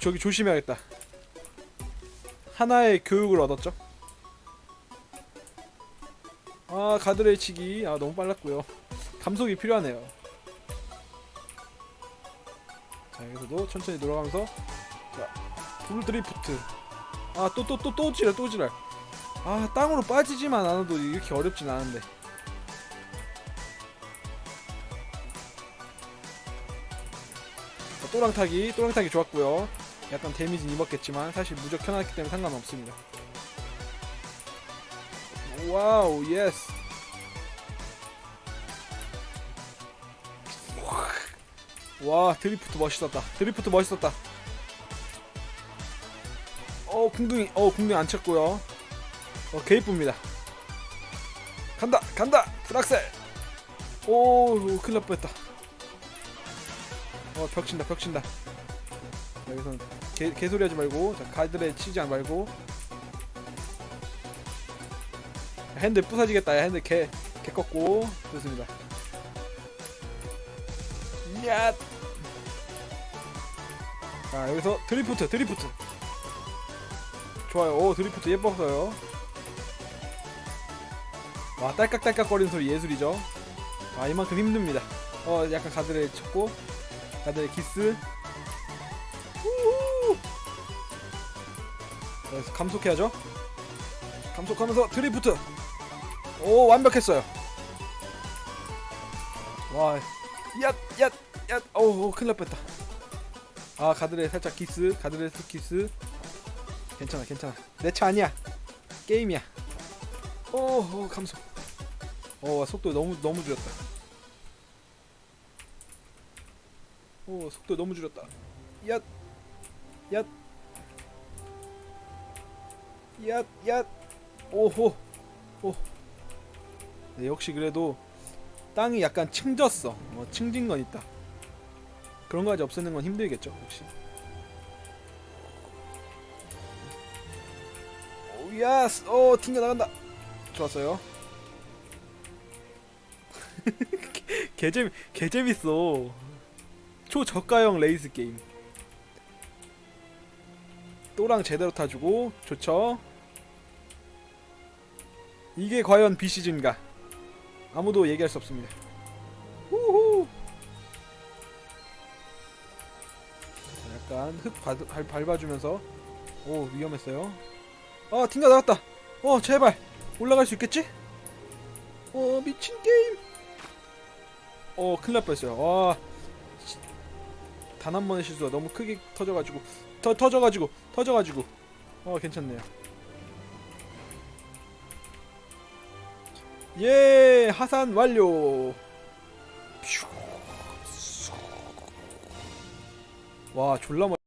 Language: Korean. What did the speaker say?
저기 조심해야겠다. 하나의 교육을 얻었죠. 아 가드레일 치기 아 너무 빨랐고요. 감속이 필요하네요. 자 여기서도 천천히 돌아가면서 자불 드리프트 아 또 또 또 또 지랄 또 지랄 아 땅으로 빠지지만 않아도 이렇게 어렵진 않은데 또랑타기 또랑타기 좋았고요. 약간 데미지는 입었겠지만 사실 무적 켜놨기 때문에 상관없습니다. 와우 예스. 와 드리프트 멋있었다. 드리프트 멋있었다. 어 궁둥이 어 궁둥이 안 쳤고요. 어 개이쁩니다. 간다 간다 프락셀. 오 큰일 날 뻔했다 어 벽친다 벽친다. 여기서는 개, 개소리 하지 말고 자 가드레 치지 말고. 핸들 부서지겠다. 야 핸들 개, 개 꺾고. 좋습니다. 야. 자 여기서 드리프트 드리프트. 좋아요. 오 드리프트 예뻤어요. 와 딸깍딸깍 거리는 소리 예술이죠? 아 이만큼 힘듭니다. 어 약간 가드를 쳤고 가드를 키스 우후. 감속해야죠 감속하면서 드리프트 오 완벽했어요 와 얏, 얏, 얏. 어우, 큰일 날 뻔했다. 아, 가드레 살짝 키스, 가드레 스 키스. 괜찮아, 괜찮아. 내 차 아니야. 게임이야. 오, 오, 감속. 어, 속도 너무 너무 줄였다. 오, 속도 너무 줄였다. 얏, 얏, 얏, 얏. 오호, 오. 네, 역시 그래도 땅이 약간 층졌어. 뭐 층진 건 있다. 그런 거까지 없애는 건 힘들겠죠, 혹시. 오, 야스! 오, 튕겨 나간다. 좋았어요. 개재미, 개재밌어. 초저가형 레이스 게임. 또랑 제대로 타주고, 좋죠. 이게 과연 비시즌가? 아무도 얘기할 수 없습니다. 자, 약간 흙 밟, 밟, 밟아주면서 오 위험했어요. 아 튕겨 나갔다. 어 제발 올라갈 수 있겠지? 어 미친 게임. 어 큰일 날 뻔했어요. 와 단 한 번의 실수가 너무 크게 터져가지고 터 터져가지고 터져가지고 어 괜찮네요. 예 하산 완료 와 졸라 멀